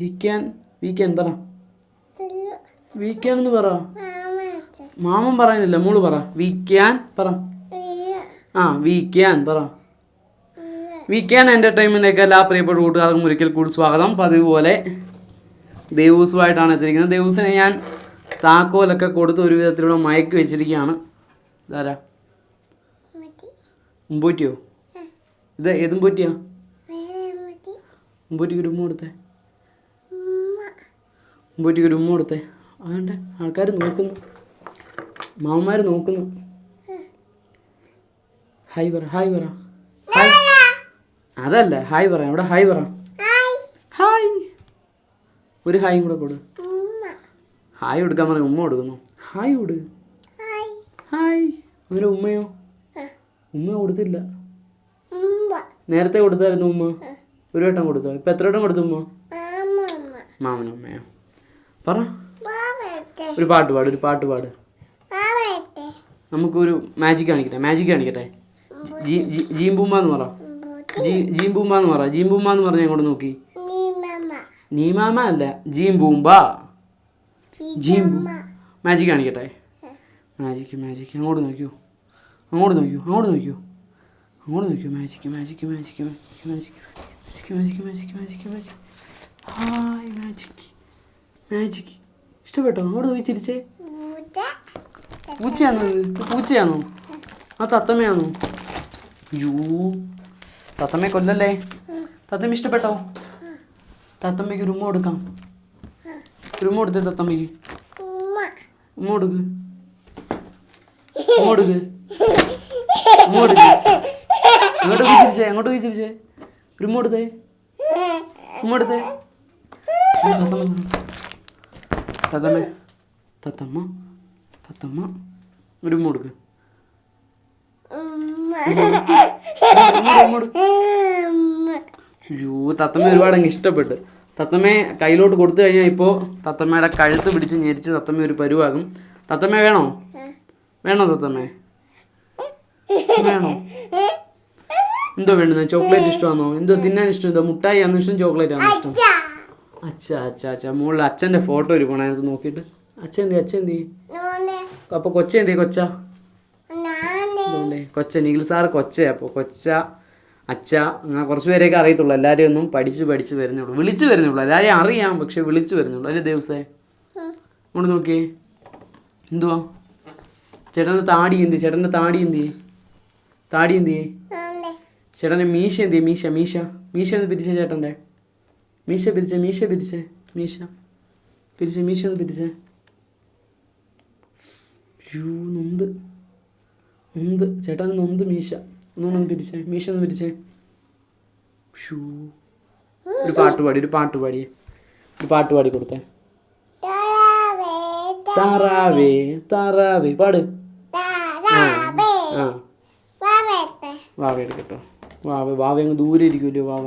വീക്കാൻ പറ. എന്ന് പറ. മാമൻ പറയുന്നില്ല മോൾ പറ. വീക്കാൻ പറ. ആ വീക്കാൻ പറ. വീക്കാൻ എന്റർടൈൻമെന്റൊക്കെ എല്ലാ പ്രിയപ്പെട്ട കൂട്ടുകാർക്കും ഒരിക്കൽ കൂടി സ്വാഗതം. പതിവ് പോലെ ദേവൂസുമായിട്ടാണ് എത്തിയിരിക്കുന്നത്. ദേവൂസിനെ ഞാൻ താക്കോലൊക്കെ കൊടുത്ത് ഒരു വിധത്തിലൂടെ മയക്കി വെച്ചിരിക്കുകയാണ്. ഇതാരാ? മുമ്പൂറ്റിയോ ഇത് ഏതും പൂറ്റിയാ? മുമ്പോറ്റിക്ക് ഒരു ഉമ്മ കൊടുത്തേ. മുമ്പോറ്റിക്ക് ഒരു ഉമ്മ കൊടുത്തേ. അതുകൊണ്ട് ആൾക്കാർ നോക്കുന്നു. മാമന്മാർ നോക്കുന്നു. ഹായ് പറ ഹായ് പറ. ഹായ്. അതല്ല ഹായ് പറ അവിടെ ഹായ് പറ. ഹായ്. ഒരു ഹായും കൂടെ കൊടു. ഹായ് കൊടുക്കാൻ പറഞ്ഞ ഉമ്മ കൊടുക്കുന്നു. ഹായ് കൊടു. ഹായ്. ഒരു ഉമ്മയോ? ഉമ്മ കൊടുത്തില്ല. നേരത്തെ കൊടുത്തായിരുന്നു ഉമ്മ. ഒരു വട്ടം കൊടുത്തോ? ഇപ്പൊ എത്ര വട്ടം കൊടുത്തു ഉമ്മ? മാമനമ്മയോ പറ. ഒരു പാട്ട് പാട് ഒരു പാട്ട് പാട്. നമുക്കൊരു മാജിക് കാണിക്കട്ടെ മാജിക് കാണിക്കട്ടെ. ജി ജി- ജീംബൂമ്പ എന്ന് പറ ജി ജീംബൂമ്പ എന്ന് പറ. ജീംബൂമ്പ എന്ന് പറഞ്ഞ അങ്ങോട്ട് നോക്കി. നീമാമ. അല്ല ജീംബൂമ്പ ജീംബൂ മാജിക് കാണിക്കട്ടെ. മാജിക് മാജിക് അങ്ങോട്ട് നോക്കിയോ. അങ്ങോട്ട് നോക്കിയോ അങ്ങോട്ട് നോക്കിയോ. അങ്ങോട്ട് നോക്കിയോ. Magic magic magic magic magic magic magic magic magic hi magic magic. ഇഷ്ടപ്പെട്ടോ? അങ്ങോട്ട് പോയി ചിരിച്ചേ. പൂച്ചയാണോ ഇത്? പൂച്ചയാണോ? ആ തത്തമ്മയാണോ? യൂ തത്തമ്മ കൊല്ലല്ലേ? തത്തമ്മ ഇഷ്ടപ്പെട്ടോ? തത്തമ്മയ്ക്ക് ഒരു ഉമ്മ കൊടുക്കാം. ഒരു ഉമ്മ കൊടുത്തേ തത്തമ്മയ്ക്ക്. ഉമ്മ. കൊടുക്ക്. ഉമ്മ കൊടുക്ക്. ഉമ്മ കൊടുക്ക്. അങ്ങോട്ട് പോയി ചിരിച്ചേ അങ്ങോട്ട് പോയി ചിരിച്ചേ. ഒരു ഉമ്മ കൊടുത്തേ. ഉമ്മ കൊടുത്തേ. തത്തമ്മ തത്തമ്മ. തത്തമ്മ? തത്തമ്മ? ഒരു ഉമ്മ കൊടുക്ക്. അയ്യോ തത്തമ്മ ഒരുപാട് അങ്ങ് ഇഷ്ടപ്പെട്ട്. തത്തമ്മയെ കയ്യിലോട്ട് കൊടുത്തു കഴിഞ്ഞാൽ ഇപ്പോൾ തത്തമ്മയുടെ കഴുത്ത് പിടിച്ച് ഞെരിച്ച് തത്തമ്മ ഒരു പരുവാകും. തത്തമ്മ വേണോ? വേണോ തത്തമ്മേ? വേണോ? എന്തോ വേണ്ടുന്ന? ചോക്ലേറ്റ് ഇഷ്ടമാണോ? എന്തോ തിന്നാൻ ഇഷ്ടം? എന്തോ മുട്ടായി ആണോ ഇഷ്ടം? ചോക്ലേറ്റ് ആണോ ഇഷ്ടം? അച്ഛാ അച്ഛാ അച്ഛാ. മുകളിൽ അച്ഛന്റെ ഫോട്ടോ ഇരിക്കണം അതിനകത്ത് നോക്കിയിട്ട്. അച്ഛൻ എന്തി അച്ഛൻ എന്തി അപ്പോൾ കൊച്ച? എന്തി കൊച്ച കൊച്ച നിഖിൽ സാർ കൊച്ച. അപ്പോൾ കൊച്ച അച്ഛ അങ്ങനെ കുറച്ച് പേരെയൊക്കെ അറിയത്തുള്ളൂ. എല്ലാവരെയും ഒന്നും പഠിച്ചു പഠിച്ച് വരുന്നുള്ളൂ വിളിച്ച് വരുന്നുള്ളൂ എല്ലാവരെയും അറിയാം പക്ഷെ വിളിച്ചു വരുന്നുള്ളൂ അല്ലേ ദിവസേ അങ്ങോട്ട് നോക്കിയേ. എന്തുവാ? ചേട്ടന്റെ താടി എന്തി? ചേട്ടന്റെ താടി എന്തി? താടി എന്തി? ചേട്ടന്റെ മീശ എന്തി? മീശ മീശ. മീശ എന്ത് പിരിച്ച ചേട്ടന്റെ മീശ പിരിച്ചേ മീശ പിരിച്ചേ മീശ. പിരിച്ചേ മീശ ഒന്ന് പിരിച്ചേ യൂ നൊന്ത്. നൊന്ത്. ചേട്ടന് നൊന്ത് മീശ. ഒന്നൊന്ന് പിരിച്ചേ മീശ ഒന്ന് പിരിച്ചേ ഷൂ. ഒരു പാട്ട് പാടി ഒരു പാട്ട് പാടിയേ ഒരു പാട്ട് പാടി കൊടുത്തേ. താറാവേ താറാവേ. പാട്. ആ ആ. വാവ എടുക്കട്ടോ. വാവ വാവ അങ്ങ് ദൂരെ ഇരിക്കുമല്ലോ വാവ.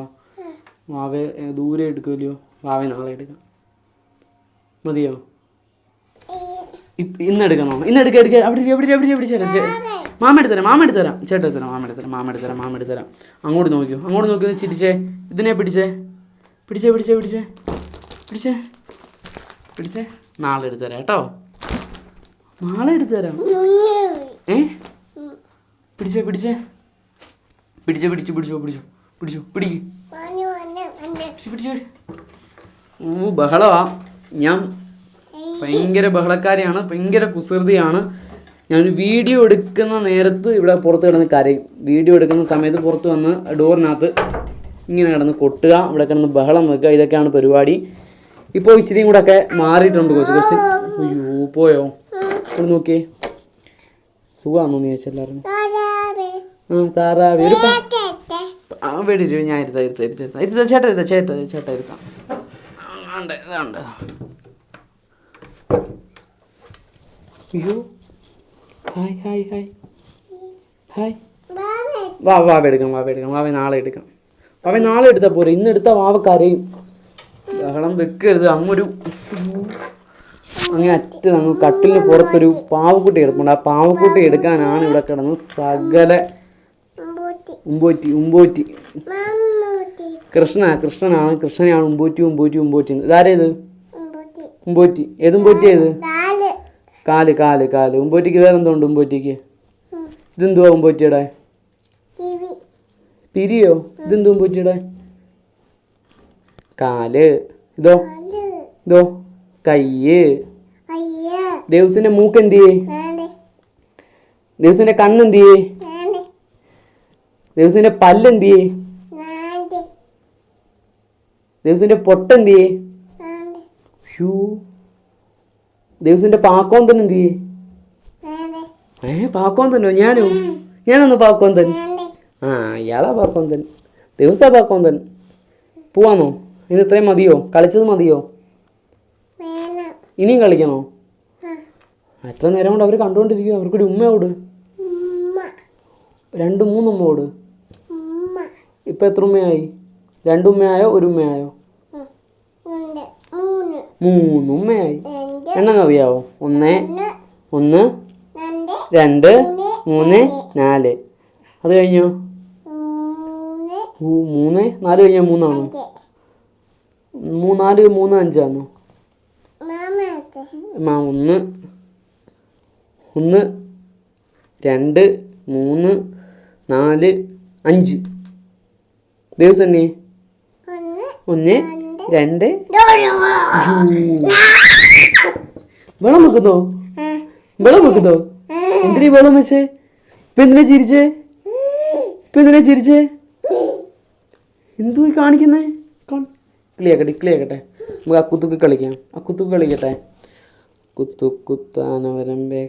വാവ ദൂരെ എടുക്കുമല്ലോ വാവേ നാളെ എടുക്കാം. മതിയോ? ഇന്ന് എടുക്കാം മാമ. ഇന്ന് എടുക്ക എടുക്കാം. അവിടെ എവിടെ എവിടെ എവിടെ ചേട്ടാ മാമ എടുത്തരാം മാമ എടുത്തരാം ചേട്ടാ എടുത്തരാം മാമ എടുത്തരാം മാമ എടുത്തരാം മാമ എടുത്തരാം അങ്ങോട്ട് നോക്കിയോ? അങ്ങോട്ട് നോക്കി ചിരിച്ചേ. ഇതിനെ പിടിച്ചേ. പിടിച്ചേ പിടിച്ചേ പിടിച്ചേ. പിടിച്ചേ. പിടിച്ചേ. നാളെ എടുത്തരാം കേട്ടോ. നാളെ എടുത്തരാം ഏ? പിടിച്ചേ പിടിച്ചേ. പിടിച്ചേ പിടിച്ചു പിടിച്ചോ പിടിച്ചോ പിടിച്ചു. പിടിക്ക്. പിടിച്ച് ബഹളവാ. ഞാൻ ഭയങ്കര ബഹളക്കാരിയാണ് ഭയങ്കര കുസൃതിയാണ്. ഞാൻ വീഡിയോ എടുക്കുന്ന നേരത്ത് ഇവിടെ പുറത്ത് കിടന്ന് കരയും. വീഡിയോ എടുക്കുന്ന സമയത്ത് പുറത്ത് വന്ന് ഡോറിനകത്ത് ഇങ്ങനെ കിടന്ന് കൊട്ടുക ഇവിടെ കിടന്ന് ബഹളം വെക്കുക ഇതൊക്കെയാണ് പരിപാടി. ഇപ്പോൾ ഇച്ചിരിയും കൂടെ ഒക്കെ മാറിയിട്ടുണ്ട് കൊച്ചു കൊച്ചു. അയ്യോ പോയോ? ഇവിടെ നോക്കിയേ. സുഖമാണോ നീ ചോദിച്ചാൽ എല്ലാവരും? ആ താറാവി. ഒരു വേടി ഇരു, ഞാൻ ഇരുത്താം ഇരുത്താം ഇരുത്താം ഇരുത്താം. ഇരുത്താം ചേട്ടാ ഇരുത്താം ചേട്ടാ ചേട്ടാ ഇരുത്താം. ഉണ്ട് ഇതുണ്ട് അയ്യോ. Hi hi hi. ഹായ്. വാ വാവ എടുക്കാം വാവ എടുക്കാം വാവ നാളെ എടുക്കാം വാവ നാളെ എടുത്താൽ പോരെ ഇന്ന് എടുത്താൽ വാവ കരയും ബഹളം വെക്കരുത് അങ്ങൊരു അങ്ങനെ അറ്റ അങ്ങ് കട്ടിലിന് പുറത്തൊരു പാവക്കുട്ടി കിടപ്പുണ്ട്. ആ പാവക്കുട്ടി എടുക്കാനാണ് ഇവിടെ കിടന്ന് സകല ഉമ്പോറ്റി ഉമ്പോറ്റി. കൃഷ്ണ കൃഷ്ണനാണ് കൃഷ്ണനാണ് ഉമ്പോറ്റി ഉമ്പോറ്റി ഉമ്പോറ്റി ഇതാരേത്? ഉമ്പോറ്റി. ഏത് ഉമ്പോറ്റി ഏത്? കാൽ. കാൽ കാൽ ഉമ്പോറ്റിക്ക് വേറെ എന്തുണ്ട് ഉമ്പോറ്റിക്ക് ഇതെന്തുവാ ഉമ്പോറ്റിയുടെ? പിരിയോ? ഇതെന്തു ഉമ്പോറ്റിയുടെ? കാൽ. ഇതോ? ഇതോ? കയ്യ്. ദേവസിന്റെ മൂക്ക് എന്ത് ചെയ്യേ ദേവസിന്റെ കണ്ണെന്തിയേ? ദേവസിന്റെ പല്ല് എന്ത് ചെയ്യേ? ദേവസിന്റെ പൊട്ട എന്ത് ചെയ്യേ? ഷൂ ദേവസിന്റെ പാക്കോന്തൻ എന്ത് ചെയ്യേ? ഏ പാക്കോന്തനോ? ഞാനോ? ഞാനൊന്ന് പാക്കോന്തൻ. ആ ഇയാളാ പാക്കോന്തൻ. ദിവസാ പാക്കോന്തൻ. പോവാന്നോ? ഇന്ന് ഇത്രയും മതിയോ? കളിച്ചത് മതിയോ? ഇനിയും കളിക്കണോ? എത്ര നേരം കൊണ്ട് അവർ കണ്ടുകൊണ്ടിരിക്കും അവർക്കൊരു ഉമ്മയോട്. രണ്ട് മൂന്ന് ഉമ്മയോട്. ഇപ്പം എത്ര ഉമ്മയായി? രണ്ടുമ്മയായോ ഒരു ഉമ്മയായോ? മൂന്ന് ഉമ്മയായി. എണ്ണം അറിയാവോ ഒന്ന് ഒന്ന് രണ്ട് മൂന്ന് നാല്. അത് കഴിഞ്ഞോ? മൂന്ന് നാല് കഴിഞ്ഞാൽ മൂന്നാണോ? മൂന്നാൽ മൂന്ന് അഞ്ചാണോ? മാ ഒന്ന് ഒന്ന് രണ്ട് മൂന്ന് നാല് അഞ്ച്. ദിവസം തന്നെ ഒന്ന് രണ്ട് വെള്ളം വെക്കുന്നോ? വെള്ളം വെക്കുന്നോ? എന്തിനാ വെള്ളം വെച്ചേ? ഇപ്പൊ എന്തിനാ ചിരിച്ചേ? ഇപ്പൊ എന്തിനാ ചിരിച്ചേ? എന്തോ ഈ കാണിക്കുന്നേ? ക്ലിയാക്കട്ടെ ക്ലിയാക്കട്ടെ നമുക്ക് അക്കുത്തുക്ക് കളിക്കാം. അക്കുത്തുക്ക് കളിക്കട്ടെ. കുത്തു കുത്താന വരമ്പേ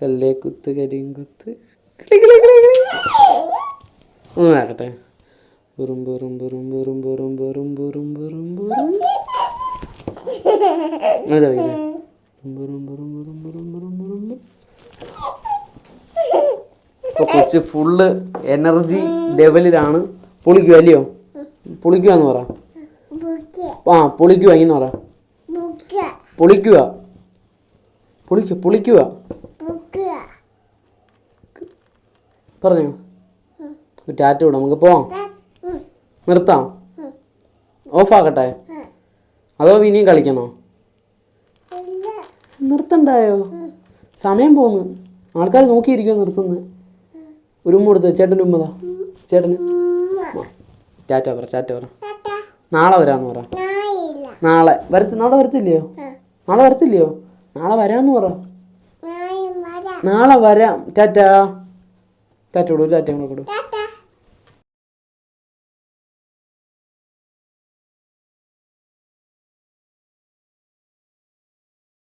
കല്ലേ കുത്ത് കരിങ്കുത്ത്. കിളി കിളി കിളി കിളി. ഒന്ന് ആക്കട്ടെ ബുറും ബുറും ബുറും ബുറും ബുറും ബുറും ബുറും ബുറും ബുറും അതെ അതെ ബുറും ബുറും ബുറും ബുറും ബുറും ബുറും ബുറും ഇപ്പൊ കൊച്ച് ഫുള്ള് എനർജി ലെവലിലാണ് പൊളിക്കുക അല്ലയോ പൊളിക്കുക എന്ന് പറ ആ പൊളിക്കുക ഇങ്ങനെ പറ പൊളിക്കുക പൊളിക്കുക പൊളിക്കുക പറഞ്ഞോ ടാറ്റ വിടാം നമുക്ക് പോവാം നിർത്താം. ഓഫാക്കട്ടെ അതോ ഇനിയും കളിക്കണോ? നിർത്തണ്ടായോ? സമയം പോന്നു. ആൾക്കാർ നോക്കിയിരിക്കുമോ നിർത്തുന്നത് ഒരു ഉമ്മ കൊടുത്ത്? ചേട്ടന്റെ ഉമ്മതാ ചേട്ടന്. ചാറ്റ പറ ചാറ്റ പറ. നാളെ വരാന്ന് പറ. നാളെ. വരത്ത് നാളെ വരത്തില്ലയോ? നാളെ വരത്തില്ലയോ? നാളെ വരാന്ന് പറ. നാളെ വരാം. ചാറ്റാ ടാറ്റ കൊടു ടാറ്റ കൊടുക്കും കൊടു.